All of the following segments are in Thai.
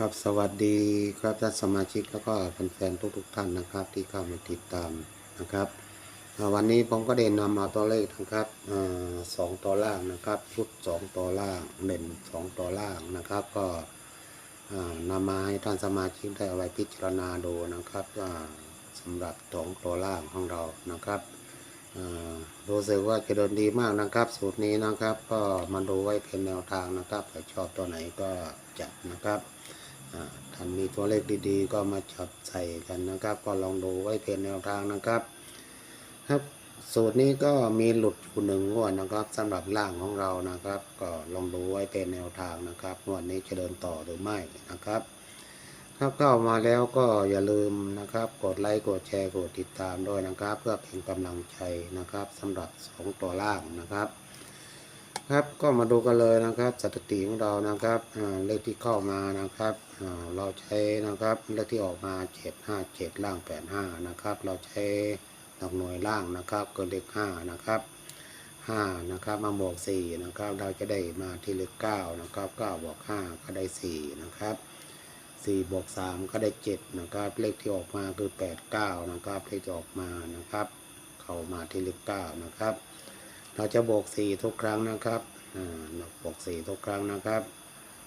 ครับสวัสดีครับท่านสมาชิกแล้วก็แฟนๆทุกๆท่านนะครับที่เข้ามาติดตามนะครับวันนี้ผมก็ได้นำเอาตัวเลขนะครับสองตัวล่างนะครับชุดสองตัวล่างเด่นสองตัวล่างนะครับ ก็อ่านำมาให้ท่านสมาชิกได้เอาไว้พิจารณาดูนะครับว่าสำหรับสองตัวล่างของเรานะครับรู้สึกว่าจะเดินดีมากนะครับ สูตรนี้นะครับ ก็มาดูไว้เป็นแนวทางนะครับใครชอบตัวไหนก็จัดนะครับ ท่านมีตัวเลขดีๆ ก็มาจับใส่กันนะครับ ก็ลองดูไว้เป็นแนวทางนะครับ ครับสูตรนี้ก็มีหลุดอยู่หนึ่งงวดนะครับสำหรับล่างของเรานะครับ ก็ลองดูไว้เป็นแนวทางนะครับงวดนี้จะเดินต่อหรือไม่นะครับถ้าเข้ามาแล้วก็อย่าลืมนะครับ กดไลค์กดแชร์กดติดตามด้วยนะครับ เพื่อเป็นกำลังใจนะครับสำหรับสองตัวล่างนะครับ ครับก็มาดูกันเลยนะครับสถิติของเรานะครับเลขที่เข้ามานะครับเราใช้นะครับเลขที่ออกมาเจ็ดห้าเจ็ดล่างแปดห้านะครับ เราใช้หลักหน่วยล่างนะครับก็เลขห้านะครับห้านะครับมาบวกสี่นะครับเราจะได้มาที่เลขเก้านะครับเก้าบวกห้าก็ได้สี่นะครับสี่บวกสามก็ได้เจ็ดนะครับ เลขที่ออกมาคือแปดเก้านะครับเลขที่ออกมานะครับ เข้ามาที่เลขเก้านะครับ เราจะบวกสี่ทุกครั้งนะครับอ่าบวกสี่ทุกครั้งนะครับ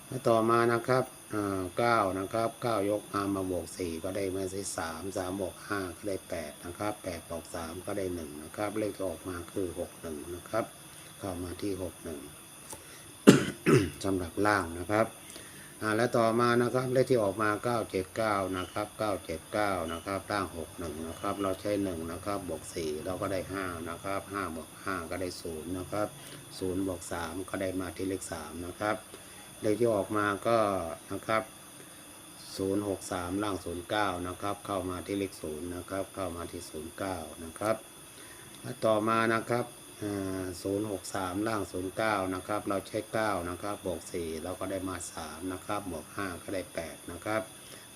แล้วต่อมานะครับอ่าเก้านะครับเก้ายกมามาบวกสี่ก็ได้มาสิสามสามบวกห้าก็ได้แปดนะครับแปดบวกสามก็ได้หนึ่งนะครับ เลขที่ออกมาคือหกหนึ่งนะครับ เข้ามาที่หกหนึ่งสำหรับล่างนะครับ และต่อมานะครับเลขที่ออกมา 979 นะครับ 979 นะครับร่าง 61 นะครับ เราใช้ 1 นะครับ บวก 4 เราก็ได้ 5 นะครับ 5 บวก 5 ก็ได้ 0 นะครับ 0 บวก 3 ก็ได้มาที่เลข 3 นะครับ เลขที่ออกมาก็นะครับ 063 ล่าง 09 นะครับ เข้ามาที่เลข 0 นะครับ เข้ามาที่ 09 นะครับและต่อมานะครับ ศูนย์หกสามล่างศูนย์เก้านะครับ เราใช้เก้านะครับบวกสี่เราก็ได้มาสามนะครับบวกห้าก็ได้แปดนะครับ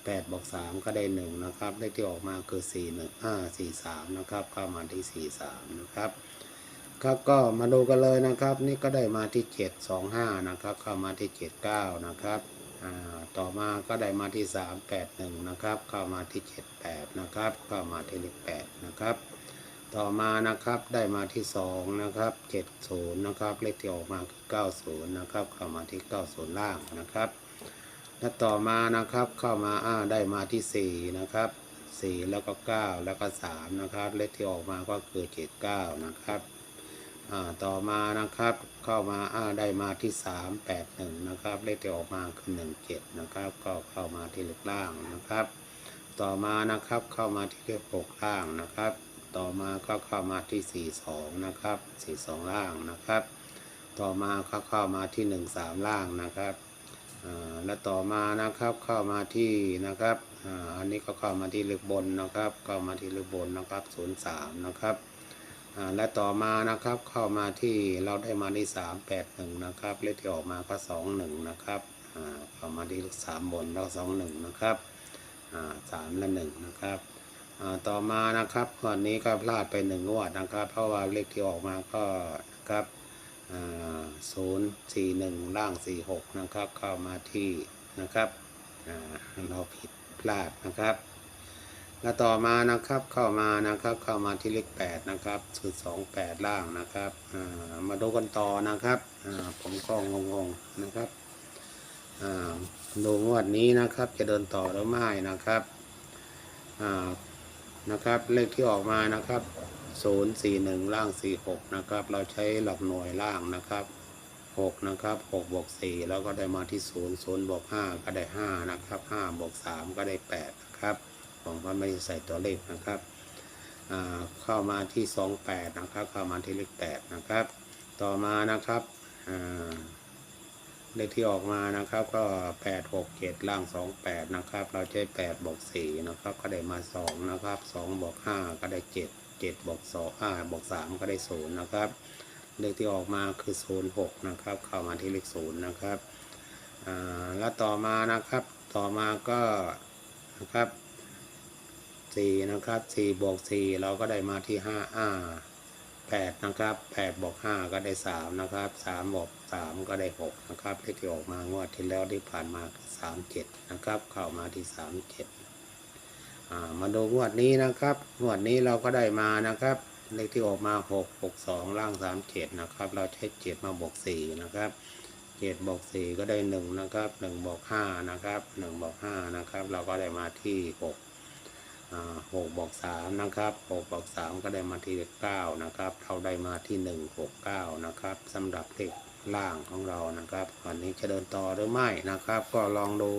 แปดบวกสามก็ได้หนึ่งนะครับเลขที่ออกมาคือสี่หนึ่งห้าสี่สามนะครับเข้ามาที่สี่สามนะครับครับก็มาดูกันเลยนะครับ นี่ก็ได้มาที่เจ็ดสองห้านะครับเข้ามาที่เจ็ดเก้านะครับต่อมาก็ได้มาที่สามแปดหนึ่งนะครับ เข้ามาที่เจ็ดแปดนะครับ เข้ามาที่เลขแปดนะครับ ต่อมานะครับได้มาที่สองนะครับเจ็ดศูนย์นะครับเลขที่ออกมาคือเก้าศูนย์นะครับเข้ามาที่เก้าศูนย์ล่างนะครับ และต่อมานะครับเข้ามาอ่าได้มาที่สี่นะครับสี่แล้วก็เก้าแล้วก็สามนะครับเลขที่ออกมาก็คือเจ็ดเก้านะครับอ่าต่อมานะครับเข้ามาอ่าได้มาที่สามแปดหนึ่งนะครับเลขที่ออกมาคือหนึ่งเจ็ดนะครับก็เข้ามาที่เลขล่างนะครับ ต่อมานะครับเข้ามาที่เลขหกล่างนะครับ ต่อมาก็เข้ามาที่ 42 นะครับ 42 ล่างนะครับ ต่อมาก็เข้ามาที่ 13 ล่างนะครับและต่อมานะครับเข้ามาที่นะครับอันนี้ก็เข้ามาที่เลขบนนะครับเข้ามาที่เลขบนนะครับ03นะครับและต่อมานะครับเข้ามาที่เราได้มาที่381นะครับเลขที่ออกมาก็21นะครับเข้ามาที่เลข3บนแล้ว21นะครับอ่า3และ1นะครับ ต่อมานะครับวันนี้ก็พลาดไปหนึ่งงวดนะครับ เพราะว่าเลขที่ออกมาก็นะครับศูนย์สี่หนึ่งล่างสี่หกนะครับ เข้ามาที่นะครับเราผิดพลาดนะครับแล้วต่อมานะครับเข้ามานะครับเข้ามาที่เลขแปดนะครับสูตรสองแปดล่างนะครับมาดูกันต่อนะครับผมก็งงๆนะครับอ่าดูงวดนี้นะครับจะเดินต่อหรือไม่นะครับ นะครับ เลขที่ออกมานะครับ 041 ล่าง 46 นะครับ เราใช้หลักหน่วยล่างนะครับ6นะครับ6บวก4แล้วก็ได้มาที่ 0 0บวก5ก็ได้ 5 นะครับ5บวก3ก็ได้ 8 นะครับ ผมก็ไม่ได้ใส่ตัวเลขนะครับ เข้ามาที่ 28 นะครับ เข้ามาที่เลข 8 นะครับ ต่อมานะครับ เลขที่ออกมานะครับ ก็แปดหกเจ็ดล่างสองแปดนะครับ เราใช้แปดบวกสี่นะครับ ก็ได้มาสองนะครับสองบวกห้าก็ได้เจ็ดเจ็ดบวกสองห้าบวกสามก็ได้ศูนย์นะครับ เลขที่ออกมาคือศูนย์หกนะครับ เข้ามาที่เลขศูนย์นะครับอ่าแล้วต่อมานะครับต่อมาก็นะครับสี่นะครับสี่บวกสี่เราก็ได้มาที่ห้าอ่า แปดนะครับแปดบวกห้าก็ได้สามนะครับสามบวกสามก็ได้หกนะครับเลขที่ออกมางวดที่แล้วที่ผ่านมาสามเจ็ดนะครับ เข้ามาที่สามเจ็ดอ่ามาดูงวดนี้นะครับ งวดนี้เราก็ได้มานะครับ เลขที่ออกมาหกหกสองล่างสามเจ็ดนะครับ เราใช้เจ็ดมาบวกสี่นะครับเจ็ดบวกสี่ก็ได้หนึ่งนะครับหนึ่งบวกห้านะครับหนึ่งบวกห้านะครับ เราก็ได้มาที่หก หกบอกสามนะครับหกบอกสามก็ได้มาที่เลขเก้านะครับเราได้มาที่หนึ่งหกเก้านะครับสำหรับเลขล่างของเรานะครับวันนี้จะเดินต่อหรือไม่นะครับ ก็ลองดู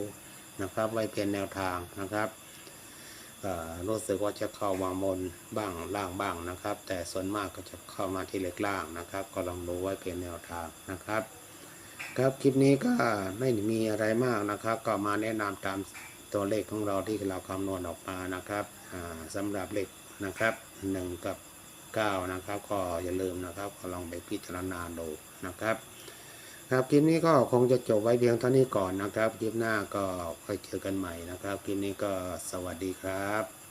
นะครับไว้เป็นแนวทางนะครับรู้สึกว่าจะเข้ามาบนบ้างล่างบ้างนะครับ แต่ส่วนมากก็จะเข้ามาที่เลขล่างนะครับ ก็ลองดูไว้เป็นแนวทางนะครับ ครับคลิปนี้ก็ไม่มีอะไรมากนะครับ ก็มาแนะนำตาม ตัวเลขของเราที่เราคำนวณออกมานะครับอ่าสำหรับเลขนะครับหนึ่งกับเก้านะครับ ก็อย่าลืมนะครับก็ลองไปพิจารณาดูนะครับ ครับคลิปนี้ก็คงจะจบไว้เพียงเท่านี้ก่อนนะครับ คลิปหน้าก็ค่อยเจอกันใหม่นะครับ คลิปนี้ก็สวัสดีครับ